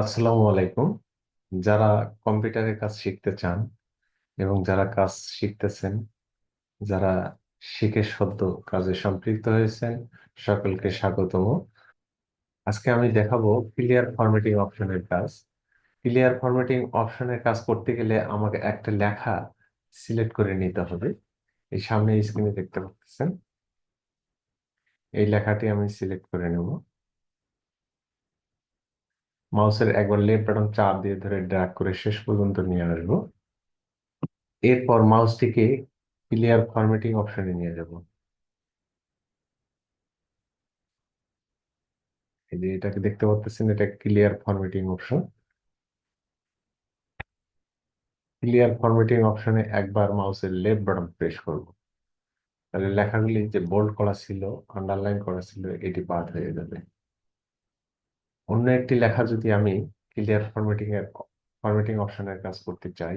আসসালামু আলাইকুম। যারা কম্পিউটারের কাজ শিখতে চান এবং যারা কাজ শিখতেছেন, যারা শিখে সদ্য কাজে সম্পৃক্ত হয়েছেন, সকলকে স্বাগতম। আজকে আমি দেখাবো ক্লিয়ার ফরম্যাটিং অপশনের কাজ। ক্লিয়ার ফরম্যাটিং অপশনের কাজ করতে গেলে আমাকে একটা লেখা সিলেক্ট করে নিতে হবে। এই সামনে স্ক্রিনে দেখতে পাচ্ছেন। এই লেখাটি আমি সিলেক্ট করে নেব। মাউসের একবার লেফট বাটন চাপ দিয়ে ধরে ড্র্যাগ করে শেষ পর্যন্ত নিয়ে আসব। এরপর মাউসটিকে ক্লিয়ার ফরম্যাটিং অপশনে নিয়ে যাব। এই যে এটাকে দেখতে পাচ্ছেন, এটা clear formatting option. Clear formatting অপশনে একবার মাউসের লেফট বাটন প্রেস করব। তাহলে লেখাগুলি যে বোল্ড করা ছিল, আন্ডারলাইন করা ছিল, এটি বাদ হয়ে যাবে। অন্য একটি লেখা যদি আমি ক্লিয়ার ফরম্যাটিং এর ফরম্যাটিং অপশনের কাজ করতে চাই,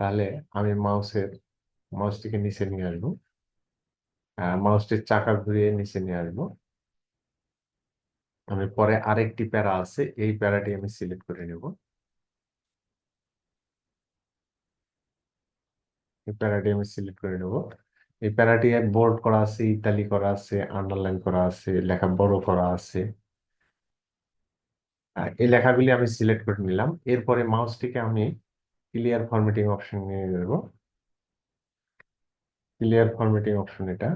তাহলে আমি মাউসের, মাউসটিকে নিচে নিয়ে আসব। মাউসটির চাকা ঘুরিয়ে নিচে নিয়ে আসব। আমি পরে আরেকটি প্যারা আছে, এই প্যারাটি আমি সিলেক্ট করে নেব। এই প্যারাটি আমি সিলেক্ট করে নেব। এই প্যারাটি বোল্ড করা আছে ইতালি করা আছে আন্ডারলাইন করা আছে, লেখা বড় করা আছে। এই লেখাগুলি আমি সিলেক্ট করে নিলাম। এরপরে মাউসটিকে আমি ক্লিয়ার ফরম্যাটিং অপশন নিয়ে দেব ক্লিয়ার ফরম্যাটিং অপশন এটা।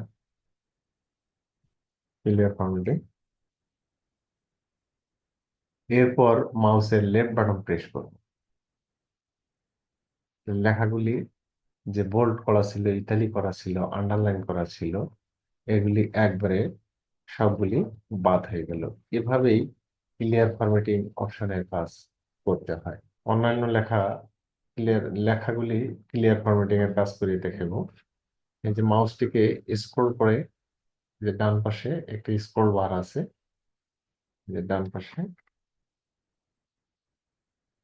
ক্লিয়ার ফরম্যাটিং এরপর মাউসের লেফট বাটন প্রেস করব। লেখাগুলি যে বোল্ড করা ছিল ইতালি করা ছিল আন্ডারলাইন করা ছিল, এগুলি একবারে সবগুলি বাদ হয়ে গেল। এভাবেই ক্লিয়ার ফরম্যাটিং অপশনের কাজ করতে হয়। অন্যান্য লেখা ক্লিয়ার লেখাগুলি ক্লিয়ার ফরম্যাটিং এর কাজ করে দেখাব এই যে মাউসটিকে স্ক্রল করে যে ডান পাশে একটি স্ক্রল বার আছে, যে ডান পাশে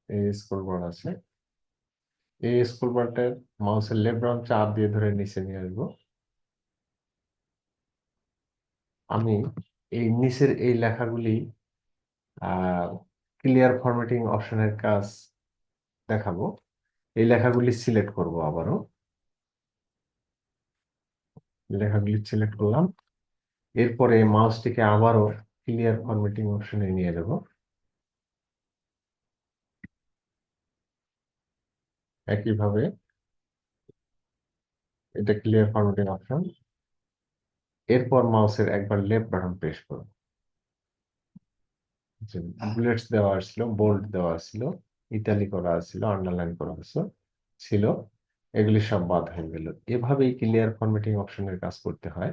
এই স্ক্রল বার আছে। এই স্ক্রল বারটার মাউসের লেফট বাটন চাপ দিয়ে ধরে নিচে নিয়ে আসব। আমি এই নিচের এই লেখাগুলি ক্লিয়ার ফরম্যাটিং অপশনের কাজ দেখাবো। এই লেখাগুলি সিলেক্ট করব আবারও। লেখাগুলি সিলেক্ট করলাম। এরপরে মাউসটিকে আবারও ক্লিয়ার ফরম্যাটিং অপশনে নিয়ে যাব। একইভাবে এটা ক্লিয়ার ফরম্যাটিং অপশন এরপর মাউসের একবার লেফট বাটন প্রেস করব। বুলেটস দেওয়া ছিল বোল্ড দেওয়া ছিল ইতালি করা ছিল আন্ডারলাইন করা ছিল এগুলি সব বাদ হয়ে গেল। এভাবেই ক্লিয়ার ফরম্যাটিং অপশনের কাজ করতে হয়।